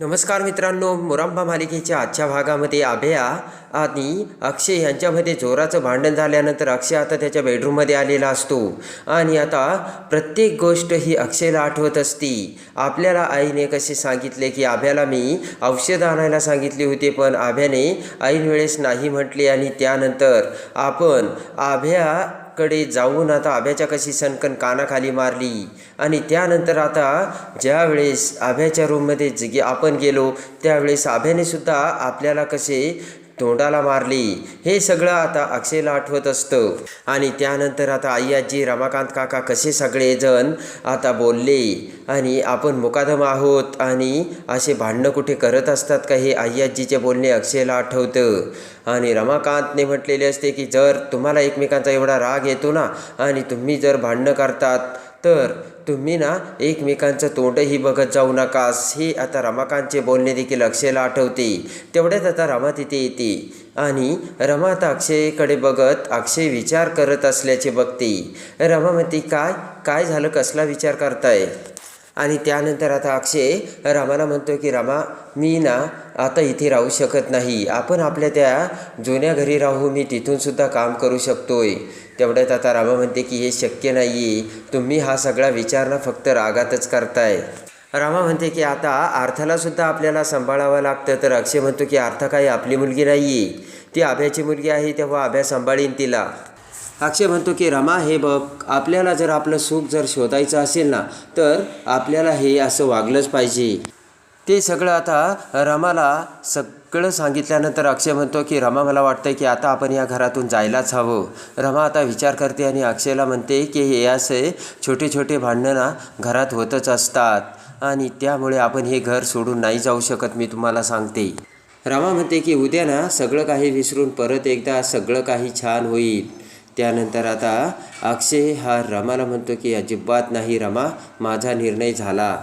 नमस्कार मित्रांनो मोरांबा मालिकेच्या आजच्या भागामध्ये अभया आणि अक्षय यांच्यामध्ये जोराचं भांडण झाल्यानंतर अक्षय आता त्याच्या बेडरूममध्ये आलेला असतो. आणि आता प्रत्येक गोष्ट ही अक्षयला आठवत असती. आपल्याला आईने कसे सांगितले की आभ्याला मी औषध आणायला सांगितले होते पण आभ्याने ऐन वेळेस नाही म्हटले आणि त्यानंतर आपण आभ्या कडे जाऊन आता आभ्याच्या कशी सनकन कानाखाली मारली. आणि त्यानंतर आता ज्यावेळेस आभ्याच्या रूममध्ये जे आपण गेलो त्यावेळेस आभ्याने सुद्धा आपल्याला कसे तोंडाला मारली. हे सगळं आता अक्षयला आठवत असतं. आणि त्यानंतर आता आई आजी रमाकांत काका कसे सगळेजण आता बोलले. आणि आपण मुकादम आहोत आणि असे भांडणं कुठे करत असतात का हे आई आजीचे बोलणे अक्षयला आठवतं. आणि रमाकांतने म्हटलेले असते की जर तुम्हाला एकमेकांचा एवढा राग येतो ना आणि तुम्ही जर भांडणं करतात तर तुम्ही ना एकमेकांचं तोंडही बघत जाऊ नकास. हे आता रमाकांतचे बोलणे देखील अक्षयला आठवते. तेवढ्यात आता रमा तिथे येते. आणि रमा आता अक्षयकडे बघत अक्षय विचार करत असल्याचे बघते. रमा म्हणते काय? काय झालं? कसला विचार करताय? आणि त्यानंतर आता अक्षय रामाला म्हणतो की रामा मी ना आता इथे राहू शकत नाही. आपण आपल्या त्या जुन्या घरी राहू. मी तिथूनसुद्धा काम करू शकतोय. तेवढ्यात आता रामा म्हणते की हे शक्य नाही आहे तुम्ही हा सगळा विचार ना फक्त रागातच करताय. रामा म्हणते की आता अर्थालासुद्धा आपल्याला सांभाळावं लागतं. तर अक्षय म्हणतो की अर्थ काही आपली मुलगी नाही आहे ती आभ्याची मुलगी आहे तेव्हा आभ्या सांभाळीन तिला. अक्षय म्हणतो की रमा हे बघ आपल्याला जर आपलं सुख जर शोधायचं असेल ना तर आपल्याला हे असं वागलंच पाहिजे. ते सगळं आता रमाला सगळं सांगितल्यानंतर अक्षय म्हणतो की रमा मला वाटतं की आता आपण या घरातून जायलाच हवं. रमा आता विचार करते आणि अक्षयला म्हणते की हे असे छोटे छोटे भांडणं ना घरात होतच असतात आणि त्यामुळे आपण हे घर सोडून नाही जाऊ शकत मी तुम्हाला सांगते. रमा म्हणते की उद्या ना सगळं काही विसरून परत एकदा सगळं काही छान होईल. त्यानंतर आता अक्षय हा रमाला म्हणतो की अजिबात नाही रमा माझा निर्णय झाला.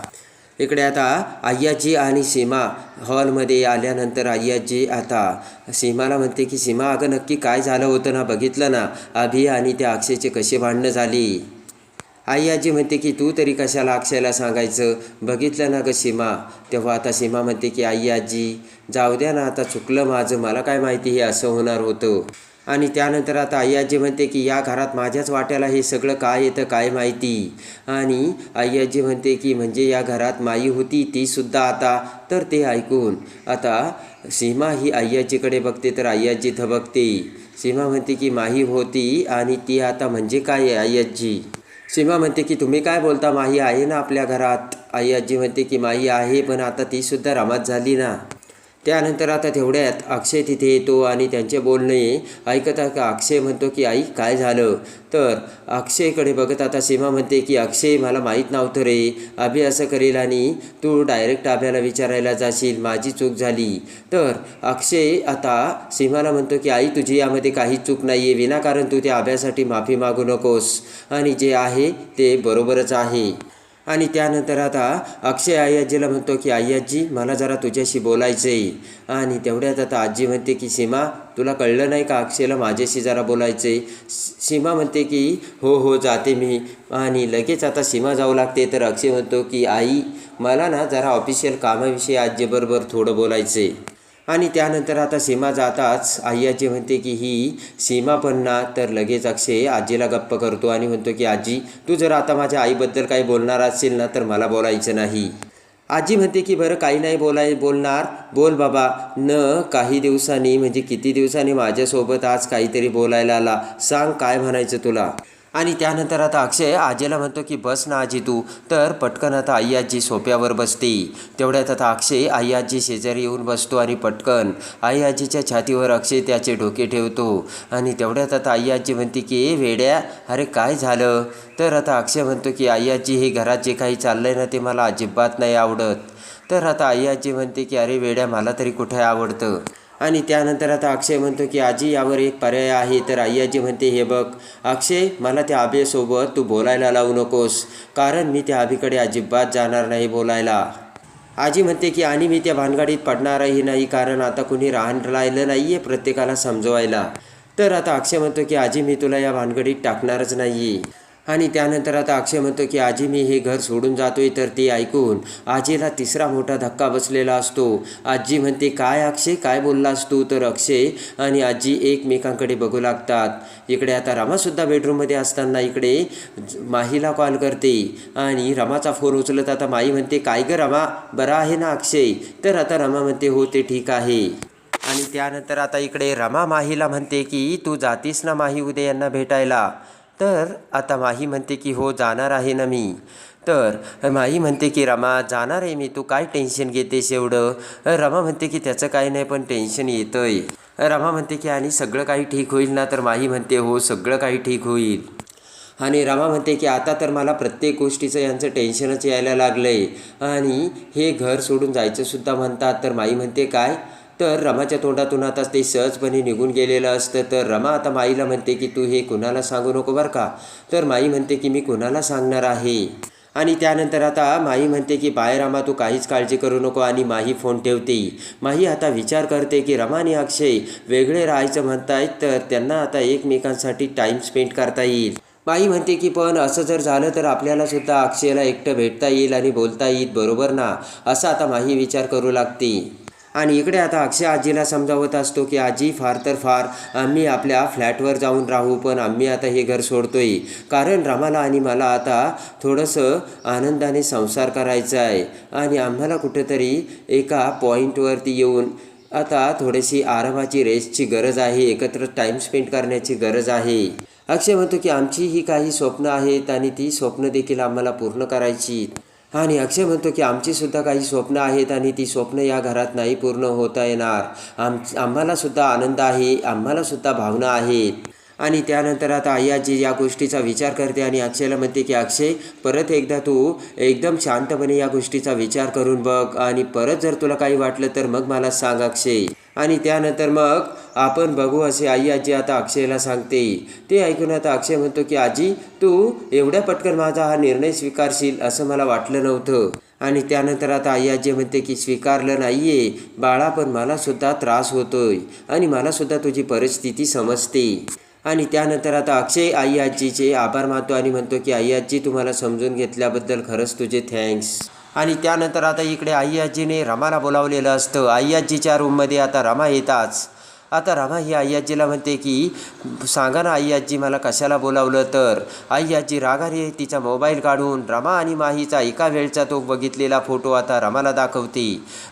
इकडे आता आय्याजी आणि सीमा हॉलमध्ये आल्यानंतर आय्याजी आता सीमाला म्हणते की सीमा अगं नक्की काय झालं होतं ना? बघितलं ना? अभि आणि त्या अक्षयचे कसे भांडणं झाली? आई आजी म्हणते की तू तरी कशाला अक्षयला सांगायचं? बघितलं ना गं सीमा? तेव्हा आता सीमा म्हणते की आई आजी जाऊ द्या ना आता चुकलं माझं. मला काय माहिती हे असं होणार होतं. आणि त्यानंतर आता आई म्हणते की या घरात माझ्याच वाट्याला हे सगळं काय येतं काय माहिती? आणि आई म्हणते की म्हणजे या घरात माई होती तीसुद्धा आता तर ते ऐकून आता सीमा ही आई बघते तर अय्याजी थबकते. सीमा म्हणते की माही होती आणि ती आता म्हणजे काय आहे सीमा म्हणते की तुम्ही काय बोलता माही आहे ना आपल्या घरात? आई म्हणते की माही आहे पण आता तीसुद्धा रमात झाली ना. त्यानंतर आता तेवढ्यात अक्षय तिथे येतो आणि त्यांचे बोलणे ऐकता का अक्षय म्हणतो की आई काय झालं? तर अक्षयकडे बघत आता सीमा म्हणते की अक्षय मला माहीत नव्हतं रे. अभि असं करेल आणि तू डायरेक्ट अभ्याला विचारायला जाशील. माझी चूक झाली. तर अक्षय आता सीमाला म्हणतो की आई तुझी यामध्ये काही चूक नाही आहे विनाकारण तू त्या अभ्यासाठी माफी मागू नकोस. आणि जे आहे ते बरोबरच आहे. आणि त्यानंतर आता अक्षय आई म्हणतो की आई आजी मला जरा तुझ्याशी बोलायचं आहे आणि तेवढ्यात आता आजी म्हणते की सीमा तुला कळलं नाही का अक्षयला माझ्याशी जरा बोलायचं आहे सीमा म्हणते की हो हो जाते मी. आणि लगेच आता सीमा जाऊ लागते. तर अक्षय म्हणतो की आई मला ना जरा ऑफिशियल कामाविषयी आजीबरोबर थोडं बोलायचं आहे आणि त्यानंतर आता सीमा जाताच आई आजी म्हणते की ही सीमा पण ना तर लगेच अक्षय आजीला गप्प करतो आणि म्हणतो की आजी तू जर आता माझ्या आईबद्दल काही बोलणार असेल ना तर मला बोलायचं नाही. आजी म्हणते की बरं काही नाही बोलाय बोलणार. बोल बाबा. न काही दिवसांनी म्हणजे किती दिवसांनी माझ्यासोबत आज काहीतरी बोलायला आला. सांग काय म्हणायचं तुला? आणि त्यानंतर आता अक्षय आजीला म्हणतो की बस ना आजी तू. तर पटकन आता आई आजी सोप्यावर बसते. तेवढ्यात आता अक्षय आई आजी शेजारी येऊन बसतो आणि पटकन आई आजीच्या छातीवर अक्षय त्याचे डोके ठेवतो. आणि तेवढ्यात आता आई आजी म्हणते की ए वेड्या अरे काय झालं? तर आता अक्षय म्हणतो की आई आजी हे घरात जे काही चाललंय ना ते मला अजिबात नाही आवडत. तर आता आई आजी म्हणते की अरे वेड्या मला तरी कुठे आवडतं? आणि त्यानंतर आता अक्षय म्हणतो की आजी यावर एक पर्याय आहे. तर आई आजी म्हणते हे बघ अक्षय मला त्या आबेसोबत तू बोलायला लावू नकोस कारण मी त्या आबीकडे अजिबात जाणार नाही बोलायला. आजी म्हणते की आणि मी त्या भानगाडीत पडणारही नाही कारण आता कुणी राहण राहिलं नाही आहे प्रत्येकाला समजवायला. तर आता अक्षय म्हणतो की आजी मी तुला या भानगडीत टाकणारच नाही आणि त्यानंतर आता अक्षय म्हणतो की आजी मी हे घर सोडून जातोय. तर ती ऐकून आजीला तिसरा मोठा धक्का बसलेला असतो. आजी म्हणते काय अक्षय? काय बोललास तू? तर अक्षय आणि आजी एकमेकांकडे बघू लागतात. इकडे आता रमासुद्धा बेडरूममध्ये असताना इकडे माहीला कॉल करते आणि रमाचा फोन उचलत आता माई म्हणते काय गं रमा? बरा आहे ना अक्षय? तर आता रमा म्हणते हो ते ठीक आहे. आणि त्यानंतर आता इकडे रमा माहीला म्हणते की तू जातीस ना माही उद्या यांना भेटायला? तर आता माही म्हणते की हो जाणार आहे ना मी. तर माही म्हणते की रमा जाणार आहे मी. तू काय टेन्शन घेतेस एवढं? रमा म्हणते की त्याचं काही नाही पण टेन्शन येतं आहे रमा म्हणते की आणि सगळं काही ठीक होईल ना? तर माही म्हणते हो सगळं काही ठीक होईल. आणि रमा म्हणते की आता तर मला प्रत्येक गोष्टीचं यांचं टेन्शनच यायला लागलं आहे आणि हे घर सोडून जायचंसुद्धा म्हणतात. तर माई म्हणते काय? तर रमाच्या तोंडातून आता ते सहजपणे निघून गेलेलं असतं. तर रमा आता माईला म्हणते की तू हे कुणाला सांगू नको बरं का? तर माई म्हणते की मी कुणाला सांगणार आहे? आणि त्यानंतर आता माही म्हणते की बाय रामा तू काहीच काळजी करू नको. आणि माही फोन ठेवते. माही आता विचार करते की रमा आणि अक्षय वेगळे राहायचं म्हणतायत तर त्यांना आता एकमेकांसाठी टाईम स्पेंड करता येईल. माई म्हणते की पण असं जर झालं तर आपल्याला सुद्धा अक्षयला एकटं भेटता येईल आणि बोलता येईल बरोबर ना? असा आता माही विचार करू लागते. आणि इकडे आता अक्षय आजीला समजावत असतो की आजी फार तर फार आम्ही आपल्या फ्लॅटवर जाऊन राहू पण आम्ही आता हे घर सोडतोय. कारण रामाला आणि मला आता थोडंसं आनंदाने संसार करायचा आहे आणि आम्हाला कुठेतरी एका पॉईंटवरती येऊन आता थोडीशी आरामाची रेस्टची गरज आहे एकत्र टाईम स्पेंड करण्याची गरज आहे. अक्षय म्हणतो की आमची ही काही स्वप्न आहेत आणि ती स्वप्न देखील आम्हाला पूर्ण करायची आणि अक्षय म्हणतो की आमचीसुद्धा काही स्वप्न आहेत आणि ती स्वप्न या घरात नाही पूर्ण होता येणार. आम आम्हालासुद्धा आनंद आहे आम्हालासुद्धा भावना आहेत. आणि त्यानंतर आता आई आजी या गोष्टीचा विचार करते आणि अक्षयला म्हणते की अक्षय परत एकदा तू एकदम शांतपणे या गोष्टीचा विचार करून बघ आणि परत जर तुला काही वाटलं तर मग मला सांग अक्षय. आणि त्यानंतर मग आपण बघू असे आई आजी आता अक्षयला सांगते. ते ऐकून आता अक्षय म्हणतो की आजी तू एवढ्या पटकन माझा हा निर्णय स्वीकारशील असं मला वाटलं नव्हतं. आणि त्यानंतर आता आई आजी म्हणते की स्वीकारलं नाही आहे बाळा पण मला सुद्धा त्रास होतोय आणि मला सुद्धा तुझी परिस्थिती समजते. आणि त्यानंतर आता अक्षय आई आजीचे आभार मानतो आणि म्हणतो की आई आजी तुम्हाला समजून घेतल्याबद्दल खरंच तुझे थँक्स. आणि त्यानंतर आता इकडे आई आजीने रमाला बोलावलेलं असतं. आई आजीच्या रूममध्ये आता रमा येताच. आता रमा ही आई आजीला म्हणते की सांगा ना आई आजी मला कशाला बोलावलं तर? आई आजी रागाने तिचा मोबाईल काढून रमा आणि माहीचा एका वेळचा तो बघितलेला फोटो आता रमाला दाखवते.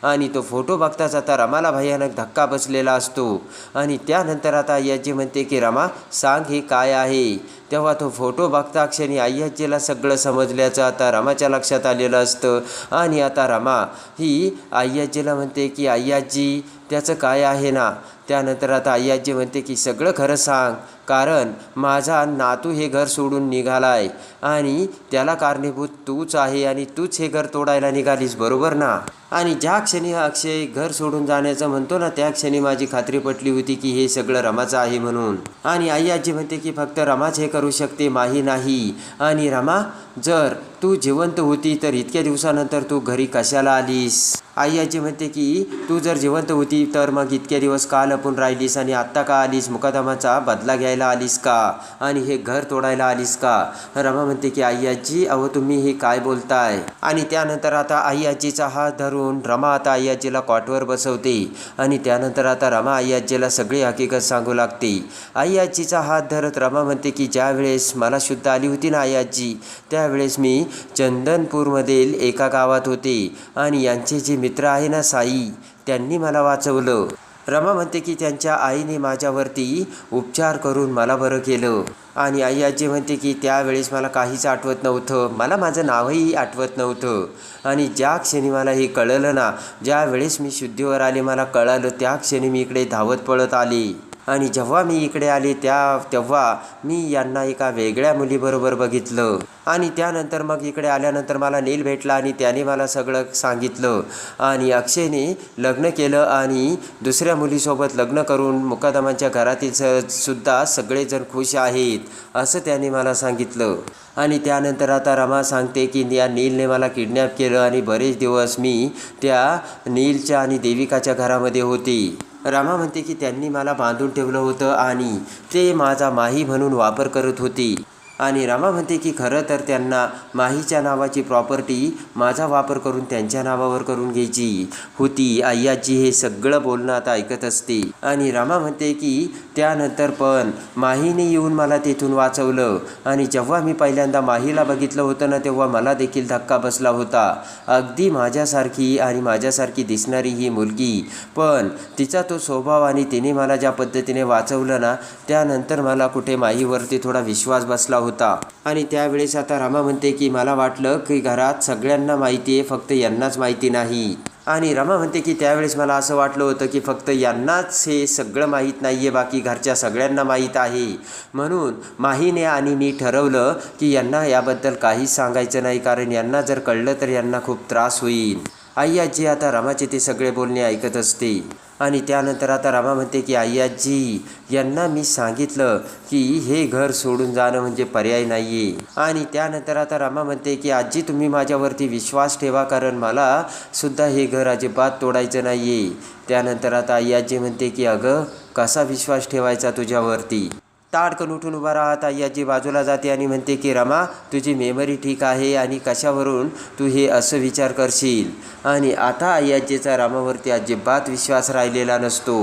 आणि तो फोटो बघताच आता रमाला भयानक धक्का बसलेला असतो. आणि त्यानंतर आता आई आजी म्हणते की रमा सांग हे काय आहे? तेव्हा तो फोटो बघता क्षणी आई आजीला सगळं समजल्याचं आता रमाच्या लक्षात आलेलं असतं. आणि आता रमा ही आई आजीला म्हणते की आई आजी त्याचं काय आहे ना? त्यानंतर आता आई आजी म्हणते की सगळं खरं सांग कारण माझा नातू हे घर सोडून निघालाय आणि त्याला कारणीभूत तूच आहे आणि तूच हे घर तोडायला निघालीस बरोबर ना? आणि ज्या क्षणी हा अक्षय घर सोडून जाण्याचं म्हणतो ना त्या क्षणी माझी खात्री पटली होती की हे सगळं रमाचं आहे म्हणून. आणि आई आजी म्हणते की फक्त रमाच हे करू शकते माही नाही. आणि रमा जर तू जिवंत होती तर इतक्या दिवसानंतर तू घरी कशाला आलीस? आई आजी म्हणते की तू जर जिवंत होती तर मग इतके दिवस का लपून राहिलीस आणि आत्ता का आलीस? मुकादमाचा बदला घ्यायला आलीस का? आणि हे घर तोडायला आलीस का? रमा म्हणते की आई आजी अहो तुम्ही हे काय बोलताय? आणि त्यानंतर आता आई आजीचा हात धरून रमा आता आई आजीला कॉटवर बसवते. आणि त्यानंतर आता रमा आई आजीला सगळी हकीकत सांगू लागते. आई आजीचा हात धरत रमा म्हणते की ज्या वेळेस मला शुद्ध आली होती ना आई आजी त्यावेळेस मी चंदनपूरमधील एका गावात होते. आणि यांचे जे मित्र आहे ना साई? त्यांनी मला वाचवलं. रमा म्हणते की त्यांच्या आईने माझ्यावरती उपचार करून मला बरं केलं. आणि आई आजी म्हणते की त्यावेळेस मला काहीच आठवत नव्हतं. मला माझं नावही आठवत नव्हतं. आणि ज्या क्षणी मला हे कळलं ना ज्यावेळेस मी शुद्धीवर आले मला कळालं त्या क्षणी मी इकडे धावत पळत आले. आणि जेव्हा मी इकडे आले त्या तेव्हा मी यांना एका वेगळ्या मुलीबरोबर बघितलं. आणि त्यानंतर मग इकडे आल्यानंतर मला नील भेटला आणि त्याने मला सगळं सांगितलं. आणि अक्षयने लग्न केलं आणि दुसऱ्या मुलीसोबत लग्न करून मुकादमाच्या घरातील स सुद्धा सगळेजण खुश आहेत असं त्याने मला सांगितलं. आणि त्यानंतर आता रमा सांगते की या नीलने मला किडनॅप केलं आणि बरेच दिवस मी त्या नीलच्या आणि देविकाच्या घरामध्ये होती. रामा म्हणते की त्यांनी मला बांधून ठेवलं होतं आणि ते माझा माही म्हणून वापर करत होती. आणि रामा म्हणते की खरं तर त्यांना माहीच्या नावाची प्रॉपर्टी माझा वापर करून त्यांच्या नावावर करून घ्यायची. होती आय्याजी हे सगळं बोलणं आता ऐकत असते. आणि रामा म्हणते की त्यानंतर पण माहीने येऊन मला तेथून वाचवलं. आणि जेव्हा मी पहिल्यांदा माहीला बघितलं होतं ना तेव्हा मला देखील धक्का बसला होता. अगदी माझ्यासारखी आणि माझ्यासारखी दिसणारी ही मुलगी. पण तिचा तो स्वभाव आणि तिने मला ज्या पद्धतीने वाचवलं ना त्यानंतर मला कुठे माहीवरती थोडा विश्वास बसला होता. होता. आणि त्यावेळेस आता रमा म्हणते की मला वाटलं की घरात सगळ्यांना माहिती आहे फक्त यांनाच माहिती नाही. आणि रमा म्हणते की त्यावेळेस मला असं वाटलं होतं की फक्त यांनाच हे सगळं माहीत नाही आहे बाकी घरच्या सगळ्यांना माहीत आहे. म्हणून माहीने आणि मी ठरवलं की यांना याबद्दल काहीच सांगायचं नाही कारण यांना जर कळलं तर यांना खूप त्रास होईल. आई आजी आता रमाचे ते सगळे बोलणे ऐकत असते. आणि त्यानंतर आता रामा म्हणते की आई आजी यांना मी सांगितलं की हे घर सोडून जाणं म्हणजे पर्याय नाही आहे आणि त्यानंतर आता रामा म्हणते की आजी तुम्ही माझ्यावरती विश्वास ठेवा कारण मला सुद्धा हे घर अजिबात तोडायचं नाही आहे त्यानंतर आता आई म्हणते की अगं कसा विश्वास ठेवायचा तुझ्यावरती? ताडकन उठून उभा राहत आई आजी बाजूला जाते आणि म्हणते की रमा तुझी मेमरी ठीक आहे आणि कशावरून तू हे असं विचार करशील? आणि आता आई आजीचा रामावरती अजिबात विश्वास राहिलेला नसतो.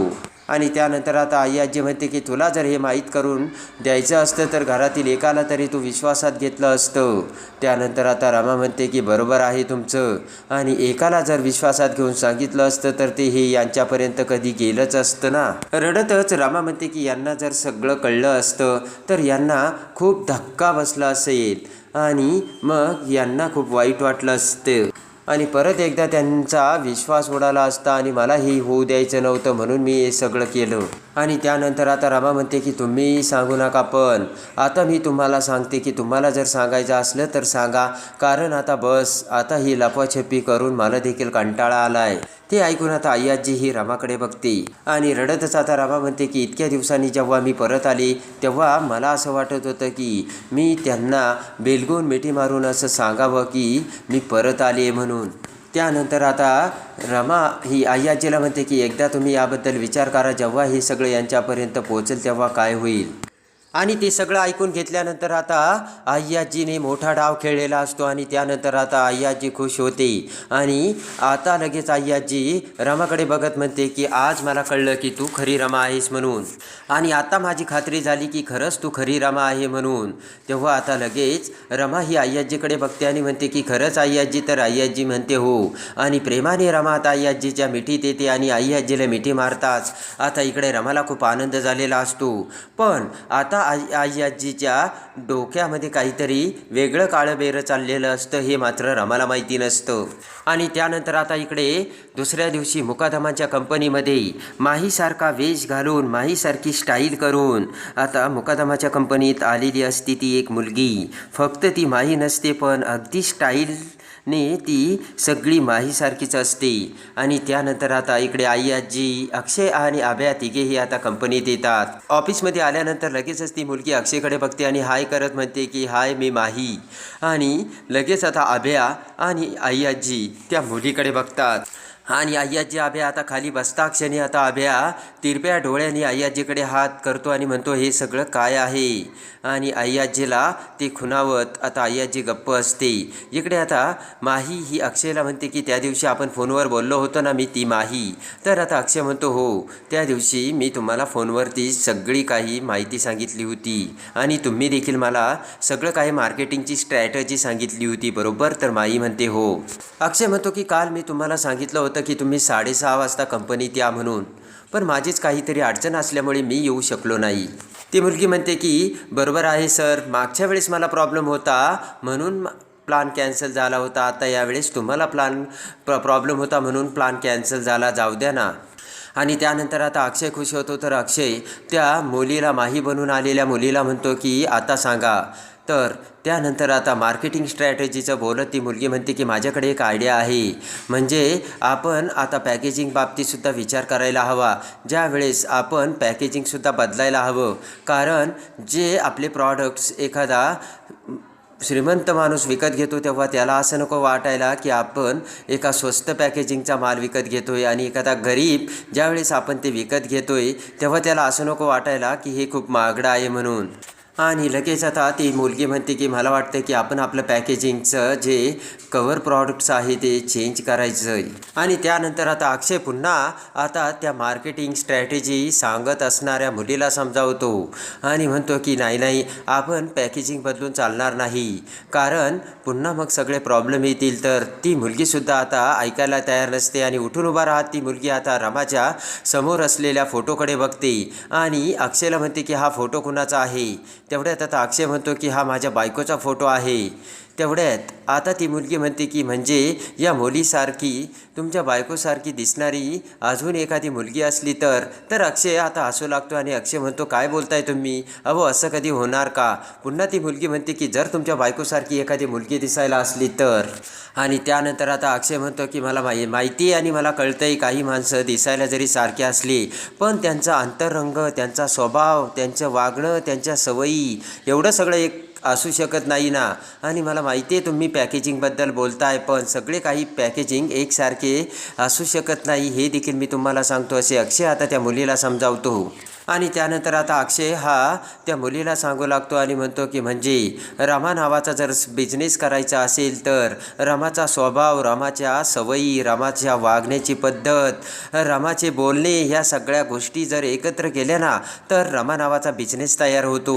आणि त्यानंतर आता आई आजी म्हणते की तुला जर हे माहीत करून द्यायचं असतं तर घरातील एकाला तरी तू विश्वासात घेतलं असतं. त्यानंतर आता रामा म्हणते की बरोबर आहे तुमचं. आणि एकाला जर विश्वासात घेऊन सांगितलं असतं तर ते हे यांच्यापर्यंत कधी गेलंच असतं ना. रडतच रामा म्हणते की यांना जर सगळं कळलं असतं तर यांना खूप धक्का बसला असेल आणि मग यांना खूप वाईट वाटलं असतं. आणि परत एकदा त्यांचा विश्वास उडाला असता आणि मलाही होऊ द्यायचं नव्हतं म्हणून मी हे सगळं केलं. आणि त्यानंतर आता रामा म्हणते की तुम्ही सांगू नका पण. आता मी तुम्हाला सांगते की तुम्हाला जर सांगायचं असलं तर सांगा. कारण आता बस आता ही लपवाछपी करून मला देखील कंटाळा आला आहे ते ऐकून आता आई आजी ही रामाकडे बघते. आणि रडतच आता रामा म्हणते की इतक्या दिवसांनी जेव्हा मी परत आले तेव्हा मला असं वाटत होतं की मी त्यांना बेलगून मिठी मारून असं सांगावं की मी परत आले म्हणून. त्यानंतर आता रमा ही आई आजीला म्हणते की एकदा तुम्ही याबद्दल विचार करा जेव्हा हे सगळं यांच्यापर्यंत पोहोचेल तेव्हा काय होईल? आणि ते सगळं ऐकून घेतल्यानंतर आता आय्याजीने मोठा डाव खेळलेला असतो आणि त्यानंतर आता आय्याजी खुश होते. आणि आता लगेच आय्याजी रमाकडे बघत म्हणते की आज मला कळलं की तू खरी रमा आहेस म्हणून. आणि आता माझी खात्री झाली की खरंच तू खरी रमा आहे म्हणून. तेव्हा आता लगेच रमा ही आय्याजीकडे बघते आणि म्हणते की खरंच आय्याजी तर आय्याजी म्हणते हो. आणि प्रेमाने रमा आता आय्याजीच्या मिठीत येते आणि आय्याजीला मिठी मारताच. आता इकडे रमाला खूप आनंद झालेला असतो. पण आता आई आई आजीच्या डोक्यामध्ये काहीतरी वेगळं काळं बेरं चाललेलं असतं हे मात्र रमाला माहिती नसतं. आणि त्यानंतर आता इकडे दुसऱ्या दिवशी मुकादमाच्या कंपनीमध्ये माहीसारखा वेश घालून माहीसारखी स्टाईल करून आता मुकादमाच्या कंपनीत आलेली असती ती एक मुलगी. फक्त ती माही नसते पण अगदी स्टाईल ने ती सगळी माहीसारखीच असते. आणि त्यानंतर आता इकडे आई आजी अक्षय आणि आभ्या तिघेही आता कंपनीत येतात. ऑफिसमध्ये आल्यानंतर लगेचच ती मुलगी अक्षयकडे बघते आणि हाय करत म्हणते की हाय मी माही. आणि लगेच आता आभ्या आणि आई आजी त्या मुलीकडे बघतात. आणि अय्याजी आभ्या आता खाली बसता क्षणी आता आभ्या तिरप्या डोळ्याने अय्याजीकडे हात करतो आणि म्हणतो हे सगळं काय आहे? आणि अय्याजीला ते खुनावत आता अय्याजी गप्प असते. इकडे आता माही ही अक्षयला म्हणते की त्या दिवशी आपण फोनवर बोललो होतो ना मी ती माही. तर आता अक्षय म्हणतो हो त्या दिवशी मी तुम्हाला फोनवरती सगळी काही माहिती सांगितली होती आणि तुम्ही देखील मला सगळं काही मार्केटिंगची स्ट्रॅटजी सांगितली होती बरोबर? तर माही म्हणते हो. अक्षय म्हणतो की काल मी तुम्हाला सांगितलं होतं की तुम्ही साडेसहा वाजता कंपनीत या म्हणून. पण माझीच काहीतरी अडचण असल्यामुळे मी येऊ शकलो नाही. ती मुलगी म्हणते की बरोबर आहे सर. मागच्या वेळेस मला प्रॉब्लेम होता. म्हणून प्लान कॅन्सल झाला होता. आता यावेळेस तुम्हाला प्लान प्र प्रॉब्लेम होता म्हणून प्लान कॅन्सल झाला. जाऊ द्या ना. आणि त्यानंतर आता अक्षय खुश होतो. तर अक्षय त्या मुलीला माही बनून आलेल्या मुलीला म्हणतो की आता सांगा तर त्यानंतर आता मार्केटिंग स्ट्रॅटेजीचं बोलत ती मुलगी म्हणते की माझ्याकडे एक आयडिया आहे. म्हणजे आपण आता पॅकेजिंग बाबतीतसुद्धा विचार करायला हवा. ज्यावेळेस आपण पॅकेजिंगसुद्धा बदलायला हवं. कारण जे आपले प्रॉडक्ट्स एखादा श्रीमंत माणूस विकत घेतो तेव्हा त्याला असं नको वाटायला की आपण एका स्वस्त पॅकेजिंगचा माल विकत घेतो आहे आणि एखादा गरीब ज्यावेळेस आपण ते विकत घेतो आहे तेव्हा त्याला असं नको वाटायला की हे खूप महागडं आहे म्हणून. आणि लगेच आता ती मुलगी म्हणते की मला वाटतं की आपण आपलं पॅकेजिंगचं जे कवर प्रॉडक्ट्स आहे ते चेंज करायचं आहे आणि त्यानंतर आता अक्षय पुन्हा आता त्या मार्केटिंग स्ट्रॅटेजी सांगत असणाऱ्या मुलीला समजावतो आणि म्हणतो की नाही नाही आपण पॅकेजिंग बदलून चालणार नाही. कारण पुन्हा मग सगळे प्रॉब्लेम येतील. तर ती मुलगीसुद्धा आता ऐकायला तयार नसते आणि उठून उभा राहत ती मुलगी आता रमाच्या समोर असलेल्या फोटोकडे बघते. आणि अक्षयला म्हणते की हा फोटो कुणाचा आहे? तेवढ्यात आता अक्षय म्हणतो की हा माझ्या बायकोचा फोटो आहे. तेवढ्यात आता ती मुलगी म्हणते की म्हणजे या मुलीसारखी तुमच्या बायकोसारखी दिसणारी अजून एखादी मुलगी असली तर? तर अक्षय आता हसू लागतो आणि अक्षय म्हणतो काय बोलताय तुम्ही? अहो असं कधी होणार का? पुन्हा ती मुलगी म्हणते की जर तुमच्या बायकोसारखी एखादी मुलगी दिसायला असली तर? आणि त्यानंतर आता अक्षय म्हणतो की मला माहि माहिती आहे आणि मला कळतंय काही माणसं दिसायला जरी सारखी असली पण त्यांचा अंतरंग त्यांचा स्वभाव त्यांचं वागणं त्यांच्या सवयी एवढं सगळं एक असू शकत नाही ना. आणि मला माहिती आहे तुम्ही पॅकेजिंगबद्दल बोलताय पण सगळे काही पॅकेजिंग एकसारखे असू शकत नाही हे देखील मी तुम्हाला सांगतो असे अक्षय आता त्या मुलीला समजावतो. आणि त्यानंतर आता अक्षय हा त्या मुलीला सांगू लागतो आणि म्हणतो की म्हणजे रमा नावाचा जर बिझनेस करायचा असेल तर रमाचा स्वभाव रमाच्या सवयी रमाच्या वागण्याची पद्धत रमाचे बोलणे ह्या सगळ्या गोष्टी जर एकत्र केल्या ना तर रमा नावाचा बिझनेस तयार होतो.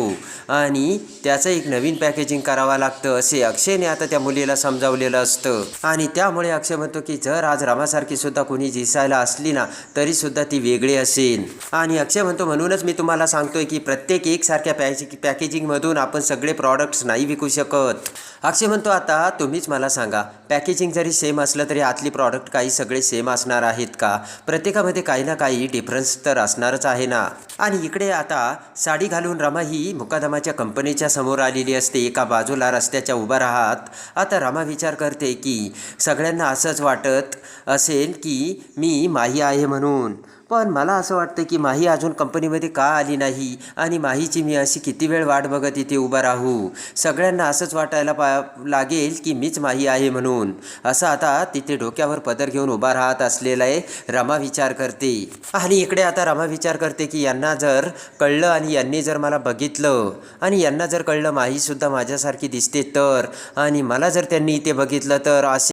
आणि त्याचं एक नवीन पॅकेजिंग करावं लागतं असे अक्षयने आता त्या मुलीला समजावलेलं असतं. आणि त्यामुळे अक्षय म्हणतो की जर आज रमासारखी सुद्धा कोणी दिसायला असली ना तरी सुद्धा ती वेगळी असेल. आणि अक्षय म्हणतो म्हणूनच मी तुम्हाला सांगतोय की प्रत्येक एकसारख्या पॅकेजिंग पॅकेजिंगमधून आपण सगळे प्रॉडक्ट्स नाही विकू शकत. अक्षय म्हणतो आता तुम्हीच मला सांगा पॅकेजिंग जरी सेम असलं तरी आतली प्रॉडक्ट काही सगळे सेम असणार आहेत का? प्रत्येकामध्ये काही ना काही डिफरन्स तर असणारच आहे ना? आणि इकडे आता साडी घालून रमा ही मुकादमाच्या कंपनीच्या समोर आलेली असते. एका बाजूला रस्त्याच्या उभा राहत. आता रमा विचार करते की सगळ्यांना असंच वाटत असेल की मी माही आहे म्हणून. पण मला असं वाटतं की माही अजून कंपनीमध्ये का आली नाही? आणि माहीची मी अशी किती वेळ वाट बघत इथे उभा राहू? सगळ्यांना असंच वाटायला पा लागेल की मीच माही आहे म्हणून. असं आता तिथे डोक्यावर पदर घेऊन उभा राहत असलेला आहे रमा विचार करते. आणि इकडे आता रमा विचार करते की यांना जर कळलं आणि यांनी जर मला बघितलं आणि यांना जर कळलं माहीसुद्धा माझ्यासारखी दिसते तर आणि मला जर त्यांनी इथे बघितलं तर असे